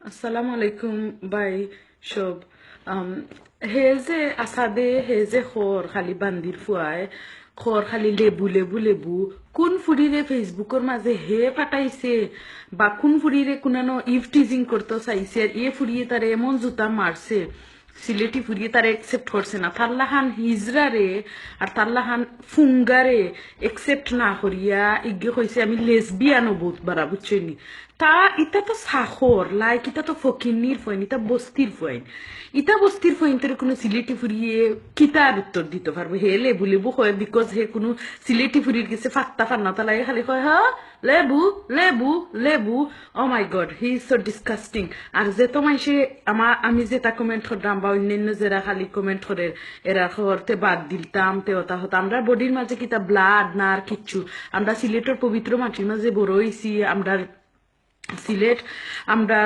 আসসালামু আলাইকুম সব আম, হে যে আসাদে হে যে খর খালি বান্দির ফুয়ায় খর খালি লেবু লেবু লেবু কোন ফুরিরে ফেসবুকের মাঝে হে পাঠাইছে বা কোন ফুরিরে কোনানো ইভ টিজিং করতে চাইছে আর এ ফুরিয়ে তারে এমন জুতা মারছে সিলেটি ফুরিয়ে তারা একসেপ্ট করছে না। তাল্লাহান হিজরারে আর তাল্লাহান ফুঙ্গারে একসেপ্ট না করিয়া ইগে কইছে, আমি লেসবিয়ানো বহুত বারা, বুঝছেনি তা ইটা তো সাখর লাইক ইটা তো ফকিন্নির ফইন ইটা বস্তির ফইন ইটা বস্তির ফইন তোর কোনো সিলেটি ফুরিয়ে কিতার উত্তর দিতে পারব। হে লেবু হয় বিকজ হে কোনো সিলেটি ফুরির গেছে, ফাত্তা ফান্না তালাই খালি কয় হা লেবু লেবু লেবু ও my god he is so disgusting আর যে তো মাইসে আমার আমি যেটা কমেন্ট করতাম বা অন্যান্য যারা খালি কমেন্ট করে, এরা খবরতে বাদ দিলতাম তে ওটা হতো। আমরা বডির মাঝে কিতা ব্লাড না আর কিচ্ছু। আমরা সিলেটের পবিত্র মাটির মাঝে বড় হইছি, আমরা সিলেট আমরা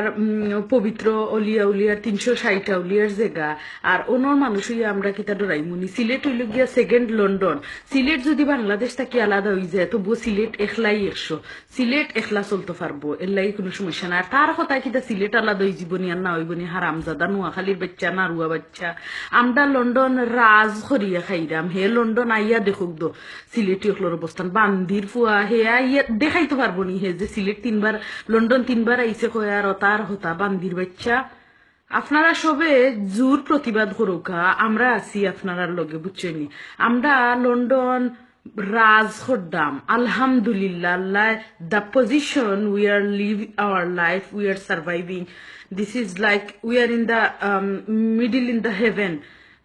পবিত্র অলিয়া উলিয়ার তিনশো ষাটটা উলিয়ার জায়গা। আর অন্যর মানুষ হইয়া আমরা কিতা ডরাই মুনি সিলেট হইল গিয়া সেকেন্ড লন্ডন সিলেট যদি বাংলাদেশ থাকি আলাদা হয়ে যায়, তবুও সিলেট একলাই একশো। সিলেট একলা চলতে পারব এর লাগি কোনো সমস্যা নাই। আর তার কথা কিতা সিলেট আলাদা হয়ে জীবনী আর না হইবনি হারামজাদা, নোয়াখালীর বাচ্চা, নারুয়া বাচ্চা। আমরা লন্ডন রাজ করিয়া খাইরাম। হে লন্ডন আইয়া দেখুক দো, সিলেটি হলোর অবস্থান। বান্দির ফুয়া, হে আইয়া দেখাইতে পারব নি হে যে সিলেট তিনবার লন্ডন তিনবার আইসে কয়া রতার হতা বান্দির বাচ্চা। আপনারা সবে জোর প্রতিবাদ করুকা আমরা আছি আপনারা লগে, বুঝছেনি আমরা লন্ডন রাজ হদ্দাম আলহামদুলিল্লাহ the position we are live our life we are surviving this is like we are in the middle in the heaven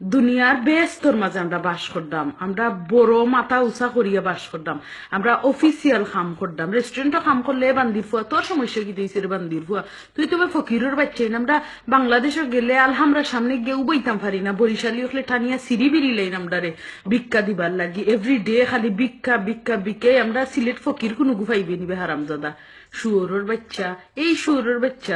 দুনিয়ার বেস্তর মাঝে আমরা বাস করতাম। আমরা বড় মাথা উঁচা করিয়া বাস করতাম। আমরা অফিসিয়াল কাম করতাম। রেস্টুরেন্টও কাম করলে বান্দির ফুয়া তোর সমস্যা কি দিয়েছে রে বান্দির ফুয়া তুই তো ফকিরের বাচ্চা আমরা বাংলাদেশে গেলে আলহামরা সামনে গিয়ে উবইতাম পারি না। বরিশালি হলে টানিয়া সিঁড়ি বিড়ি লাইন আমরা রে, ভিক্ষা দিবার লাগি। এভরি ডে খালি ভিক্ষা ভিক্ষা ভিক্ষাই আমরা সিলেট ফকির কোনো গুফাইবে নিবে হারামজাদা। শুয়োরের বাচ্চা, এই শুয়োরের বাচ্চা।